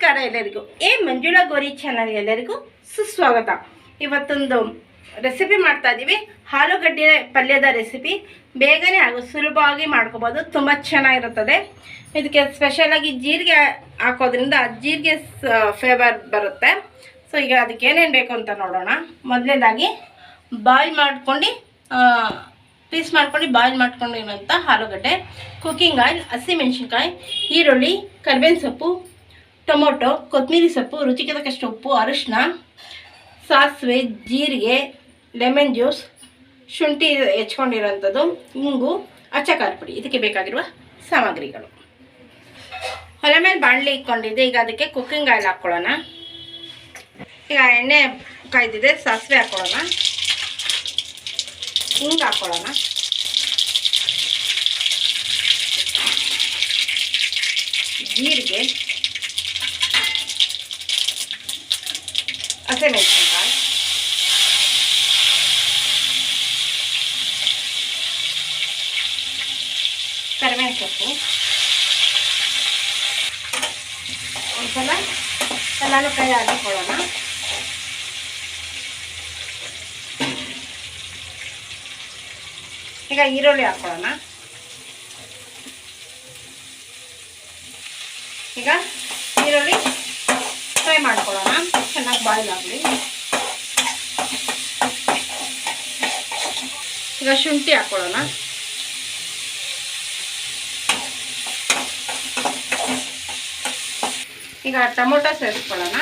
ನಮಸ್ಕಾರ ಎಲ್ಲರಿಗೂ. ಏ ಮಂಜುಳಾ ಗೋರಿ ಚಾನಲ್ ಎಲ್ಲರಿಗೂ ಸುಸ್ವಾಗತ. ಇವತ್ತೊಂದು ರೆಸಿಪಿ ಮಾಡ್ತಾ ಇದ್ದೀವಿ ಆಲೂಗಡ್ಡೆ ಪಲ್ಯದ ರೆಸಿಪಿ ಬೇಗನೆ ಹಾಗೂ ಸುಲಭವಾಗಿ ಮಾಡ್ಕೋಬೋದು. ತುಂಬ ಚೆನ್ನಾಗಿರುತ್ತದೆ. ಇದಕ್ಕೆ ಸ್ಪೆಷಲಾಗಿ ಜೀರಿಗೆ ಹಾಕೋದ್ರಿಂದ ಜೀರಿಗೆ ಫ್ಲೇವರ್ ಬರುತ್ತೆ. ಸೊ ಈಗ ಅದಕ್ಕೆ ಏನೇನು ಬೇಕು ಅಂತ ನೋಡೋಣ. ಮೊದಲನೇದಾಗಿ ಬಾಯ್ಲ್ ಮಾಡ್ಕೊಂಡು ಪೀಸ್ ಮಾಡ್ಕೊಂಡು ಬಾಯ್ಲ್ ಮಾಡ್ಕೊಂಡಿರುವಂಥ ಆಲೂಗಡ್ಡೆ. ಕುಕ್ಕಿಂಗ್ ಆಯಿಲ್ ಹಸಿಮೆಣ್ಸಿನ್ಕಾಯಿ, ಈರುಳ್ಳಿ, ಕರ್ಬೇವಿನ ಸೊಪ್ಪು ಟೊಮೊಟೊ ಕೊತ್ತಂಬರಿ ಸೊಪ್ಪು ರುಚಿಗೆ ತಕ್ಕಷ್ಟು ಉಪ್ಪು, ಅರಿಶಿನ, ಸಾಸಿವೆ, ಜೀರಿಗೆ, ಲೆಮನ್ ಜ್ಯೂಸ್, ಶುಂಠಿ ಹೆಚ್ಕೊಂಡಿರೋಂಥದ್ದು ಮುಂಗು ಅಚ್ಚಕಾರ ಪುಡಿ. ಇದಕ್ಕೆ ಬೇಕಾಗಿರುವ ಸಾಮಗ್ರಿಗಳು. ಹೊಲ ಮೇಲೆ ಬಾಣಲೆ ಇಟ್ಕೊಂಡಿದ್ದೆ ಈಗ ಅದಕ್ಕೆ ಕುಕ್ಕಿಂಗ್ ಆಯಿಲ್ ಹಾಕ್ಕೊಳ್ಳೋಣ. ಈಗ ಎಣ್ಣೆ ಕಾಯ್ದಿದೆ. ಸಾಸಿವೆ ಹಾಕ್ಕೊಳ್ಳೋಣ. ಹಿಂಗೆ ಹಾಕ್ಕೊಳ್ಳೋಣ. ಜೀರಿಗೆ. ಹಸಿಮೆಣಸಿನ್ಕಾಯಿ ಕರಿಬೇವಿನ ಸೊಪ್ಪು ಒಂದ್ಸಲ ಎಲ್ಲಾನು ಕೈ ಹಾಕಿಕೊಳ್ಳೋಣ ಈಗ ಈರುಳ್ಳಿ ಹಾಕೊಳ್ಳೋಣ ಈಗ ಈರುಳ್ಳಿ ಫ್ರೈ ಮಾಡ್ಕೊಳ್ಳೋಣ ಚೆನ್ನಾಗಿ ಬಾಯ್ಲ್ ಆಗಲಿ ಈಗ ಶುಂಠಿ ಹಾಕ್ಕೊಳ್ಳೋಣ ಈಗ ಟೊಮೊಟೊ ಸೇರಿಸ್ಕೊಳ್ಳೋಣ.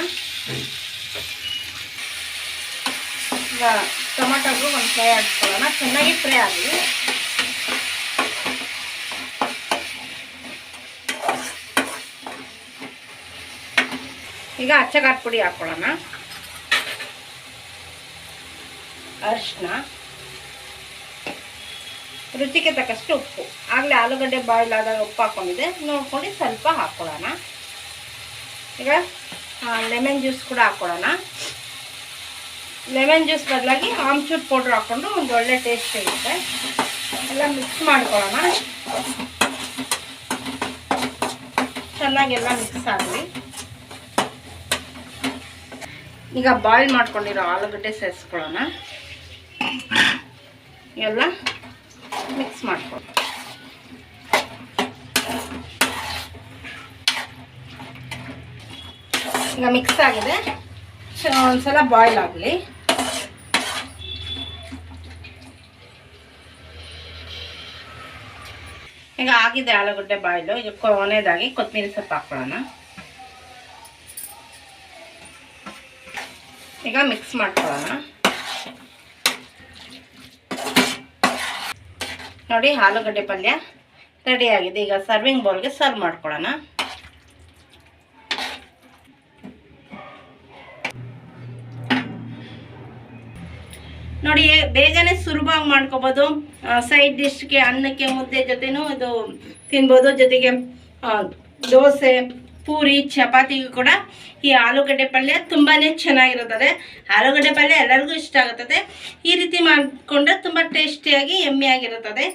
ಈಗ ಟೊಮೊಟೊಗೂ ಒಂದು ಫ್ರೈ ಹಾಕ್ಕೊಳ್ಳೋಣ. ಚೆನ್ನಾಗಿ ಫ್ರೈ ಆಗಲಿ. ಈಗ ಅಚ್ಚಗಾಟ್ ಪುಡಿ ಹಾಕ್ಕೊಳ್ಳೋಣ ಅರಿಶಿನ ರುಚಿಗೆ ತಕ್ಕಷ್ಟು ಉಪ್ಪು. ಆಗಲೇ ಆಲೂಗಡ್ಡೆ ಬಾಯ್ಲ್ ಆದಾಗ ಉಪ್ಪು ಹಾಕ್ಕೊಂಡಿದೆ ನೋಡ್ಕೊಂಡು ಸ್ವಲ್ಪ ಹಾಕ್ಕೊಳ್ಳೋಣ ಈಗ ಲೆಮನ್ ಜ್ಯೂಸ್ ಕೂಡ ಹಾಕ್ಕೊಳ್ಳೋಣ ಲೆಮನ್ ಜ್ಯೂಸ್ ಬದಲಾಗಿ ಆಮ್ಚೂರ್ ಪೌಡ್ರ್ ಹಾಕ್ಕೊಂಡು ಒಂದು ಒಳ್ಳೆ ಟೇಸ್ಟ್ ಸಿಗುತ್ತೆ. ಎಲ್ಲ ಮಿಕ್ಸ್ ಮಾಡ್ಕೊಳ್ಳೋಣ. ಚೆನ್ನಾಗೆಲ್ಲ ಮಿಕ್ಸ್ ಆಗಲಿ ಈಗ ಬಾಯ್ಲ್ ಮಾಡ್ಕೊಂಡಿರೋ ಆಲೂಗಡ್ಡೆ ಸೇರಿಸ್ಕೊಳ್ಳೋಣ. ಎಲ್ಲ ಮಿಕ್ಸ್ ಮಾಡ್ಕೊಳ್ಳೋಣ ಈಗ ಮಿಕ್ಸ್ ಆಗಿದೆ. ಒಂದ್ಸಲ ಬಾಯ್ಲ್ ಆಗಲಿ. ಈಗ ಆಗಿದೆ ಆಲೂಗಡ್ಡೆ ಬಾಯ್ಲು ಈಗ ಕೊನೆಯದಾಗಿ ಕೊತ್ತಂಬರಿ ಸೊಪ್ಪು ಹಾಕ್ಕೊಳ್ಳೋಣ. ಈಗ ಮಿಕ್ಸ್ ಮಾಡ್ಕೊಳ್ಳೋಣ. ನೋಡಿ ಆಲೂಗಡ್ಡೆ ಪಲ್ಯ ರೆಡಿ ಆಗಿದೆ. ಈಗ ಸರ್ವಿಂಗ್ ಬೌಲ್ಗೆ ಸರ್ವ್ ಮಾಡ್ಕೊಳ್ಳೋಣ. ನೋಡಿ ಬೇಗನೆ ಸುಲಭವಾಗಿ ಮಾಡ್ಕೋಬೋದು. ಸೈಡ್ ಡಿಶ್ಗೆ ಅನ್ನಕ್ಕೆ, ಮುದ್ದೆ ಜೊತೆನೂ ಇದು ತಿನ್ಬೋದು. ಜೊತೆಗೆ ದೋಸೆ ಪೂರಿ ಚಪಾತಿಗೂ ಕೂಡ ಈ ಆಲೂಗಡ್ಡೆ ಪಲ್ಯ ತುಂಬಾ ಚೆನ್ನಾಗಿರುತ್ತದೆ. ಆಲೂಗಡ್ಡೆ ಪಲ್ಯ ಎಲ್ಲರಿಗೂ ಇಷ್ಟ ಆಗುತ್ತದೆ. ಈ ರೀತಿ ಮಾಡಿಕೊಂಡ್ರೆ ತುಂಬ ಟೇಸ್ಟಿಯಾಗಿ, ಎಮ್ಮೆಯಾಗಿರುತ್ತದೆ.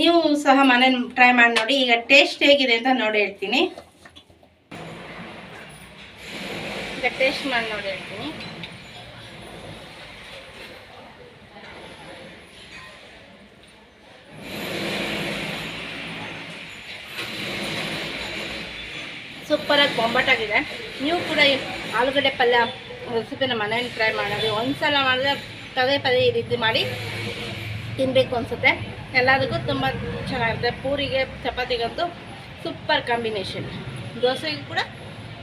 ನೀವು ಸಹ ಮನೆ ಟ್ರೈ ಮಾಡಿ ನೋಡಿ. ಈಗ ಟೇಸ್ಟ್ ಹೇಗಿದೆ ಅಂತ ನೋಡಿ ಹೇಳ್ತೀನಿ. ಈಗ ಟೇಸ್ಟ್ ಮಾಡಿ ನೋಡಿ ಹೇಳ್ತೀನಿ. ಸೂಪರಾಗಿ ಬೊಂಬಾಟಾಗಿದೆ ನೀವು ಕೂಡ ಈ ಆಲೂಗಡ್ಡೆ ಪಲ್ಯ ರೆಸಿಪಿನ ಮನೆಯಲ್ಲಿ ಟ್ರೈ ಮಾಡೋದು ಒಂದ್ಸಲ ಮಾಡಿದ್ರೆ ಪದೇ ಪದೇ ಈ ರೀತಿ ಮಾಡಿ ತಿನ್ನಬೇಕು ಅನಿಸುತ್ತೆ. ಎಲ್ಲದಕ್ಕೂ ತುಂಬ ಚೆನ್ನಾಗಿರುತ್ತೆ. ಪೂರಿಗೆ, ಚಪಾತಿಗಂತೂ ಸೂಪರ್ ಕಾಂಬಿನೇಷನ್ ದೋಸೆಗೂ ಕೂಡ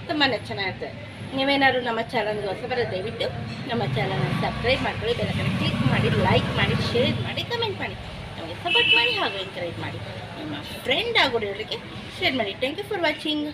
ತುಂಬಾ ಚೆನ್ನಾಗಿರುತ್ತೆ. ನೀವೇನಾದ್ರು ನಮ್ಮ ಚಾನಲ್ಗೆ ಹೊಸಬರ, ದಯವಿಟ್ಟು ನಮ್ಮ ಚಾನಲ್ನ ಸಬ್ಸ್ಕ್ರೈಬ್ ಮಾಡ್ಕೊಳ್ಳಿ ಬೆಲ್ಲಕಡೆ ಕ್ಲಿಕ್ ಮಾಡಿ ಲೈಕ್ ಮಾಡಿ ಶೇರ್ ಮಾಡಿ ಕಮೆಂಟ್ ಮಾಡಿ. ನಮಗೆ ಸಪೋರ್ಟ್ ಮಾಡಿ ಹಾಗೂ ಎಂಕರೇಜ್ ಮಾಡಿ. ನಿಮ್ಮ ಫ್ರೆಂಡ್ ಆಗೋರಿಗೆ ಶೇರ್ ಮಾಡಿ. Thank you for watching